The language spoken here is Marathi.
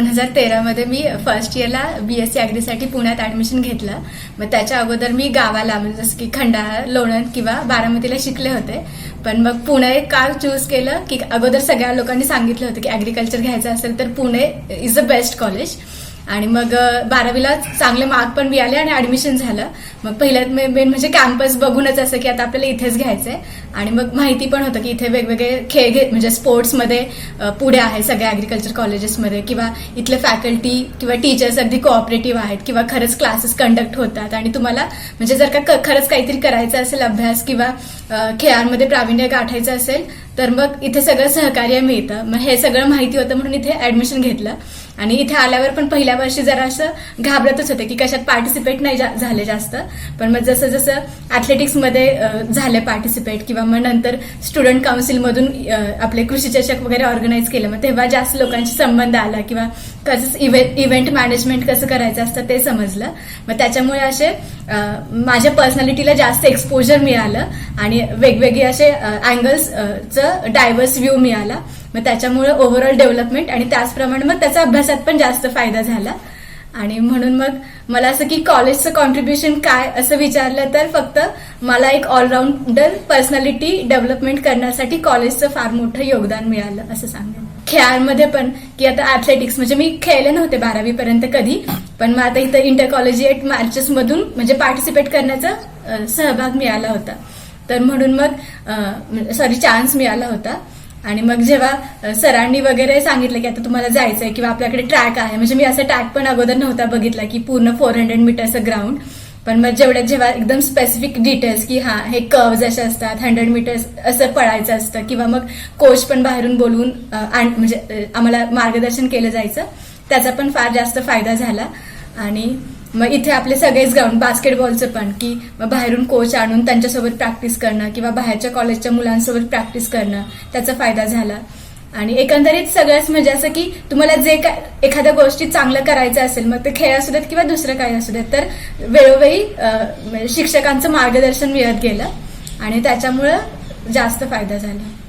दोन हजार तेरामध्ये मी फर्स्ट इयरला बी एस सी ॲग्रीसाठी पुण्यात ॲडमिशन घेतलं. मग त्याच्या अगोदर मी गावाला म्हणजे जसं की खंडाळा लोणंद किंवा बारामतीला शिकले होते. पण मग पुणे का चूज केलं की अगोदर सगळ्या लोकांनी सांगितलं होतं की ॲग्रिकल्चर घ्यायचं असेल तर Pune is the best college आणि मग बारावीला चांगले मार्क पण मिळाले आणि ऍडमिशन झालं. मग पहिल्यात मेन म्हणजे कॅम्पस बघूनच असं की आता आपल्याला इथेच घ्यायचंय. आणि मग माहिती पण होतं की इथे वेगवेगळे खेळ घे म्हणजे स्पोर्ट्समध्ये पुढे आहे सगळ्या ॲग्रिकल्चर कॉलेजेसमध्ये किंवा इथले फॅकल्टी किंवा टीचर्स अगदी कोऑपरेटिव्ह आहेत किंवा खरंच क्लासेस कंडक्ट होतात. आणि तुम्हाला म्हणजे जर का खरंच काहीतरी करायचं असेल अभ्यास किंवा खेळांमध्ये प्रावीण्य गाठायचं असेल तर मग इथे सगळं सहकार्य मिळतं. मग हे सगळं माहिती होतं म्हणून इथे ऍडमिशन घेतलं. आणि इथे आल्यावर पण पहिल्या वर्षी जरा असं घाबरतच होते की कशात पार्टिसिपेट नाही जा- झाले जास्त. पण मग जसं जसं ॲथलेटिक्समध्ये झालं पार्टिसिपेट किंवा मग नंतर स्टुडंट काउन्सिलमधून आपले कृषी चषक वगैरे ऑर्गनाईज केलं मग तेव्हा जास्त लोकांशी संबंध आला किंवा कसं इव्हेंट इव्हेंट मॅनेजमेंट कसं करायचं असतं ते समजलं. मग त्याच्यामुळे असे माझ्या पर्सनॅलिटीला जास्त एक्सपोजर मिळालं. आणि वेगवेगळे असे अँगल्सचं डायव्हर्स व्ह्यू मिळाला. मग त्याच्यामुळे ओव्हरऑल डेव्हलपमेंट आणि त्याचप्रमाणे मग त्याचा अभ्यासात पण जास्त फायदा झाला. आणि म्हणून मग मला असं की कॉलेजचं कॉन्ट्रीब्युशन काय असं विचारलं तर फक्त मला एक ऑलराऊंडर पर्सनॅलिटी डेव्हलपमेंट करण्यासाठी कॉलेजचं फार मोठं योगदान मिळालं असं सांगेन. खेळांमध्ये पण की आता ॲथलेटिक्स म्हणजे मी खेळले नव्हते बारावी पर्यंत कधी पण मग आता इथं इंटर कॉलेजिएट मॅचेस मधून म्हणजे पार्टिसिपेट करण्याचा सहभाग मिळाला होता. तर म्हणून मग सॉरी चान्स मिळाला होता. आणि मग जेव्हा सरांनी वगैरे सांगितलं की आता तुम्हाला जायचंय किंवा आपल्याकडे ट्रॅक आहे म्हणजे मी असं ट्रॅक पण अगोदर नव्हता बघितला की पूर्ण फोर हंड्रेड मीटरचं ग्राउंड पण मग जेवढ्या जेव्हा एकदम स्पेसिफिक डिटेल्स की हा हे कर्व्ज असे असतात हंड्रेड मीटर्स असं पळायचं असतं किंवा मग कोच पण बाहेरून बोलवून आण- म्हणजे आम्हाला मार्गदर्शन केलं जायचं त्याचा पण फार जास्त फायदा झाला. आणि मग इथे आपले सगळेच ग्राउंड बास्केटबॉलचं पण की मग बाहेरून कोच आणून त्यांच्यासोबत प्रॅक्टिस करणं किंवा बाहेरच्या कॉलेजच्या मुलांसोबत प्रॅक्टिस करणं त्याचा फायदा झाला. आणि एकंदरीत सगळंच म्हणजे असं की तुम्हाला जे काय एखाद्या गोष्टी चांगलं करायचं असेल मग ते खेळ असू देत किंवा दुसरं काही असू देत तर वेळोवेळी म्हणजे शिक्षकांचं मार्गदर्शन मिळत गेलं आणि त्याच्यामुळं जास्त फायदा झाला.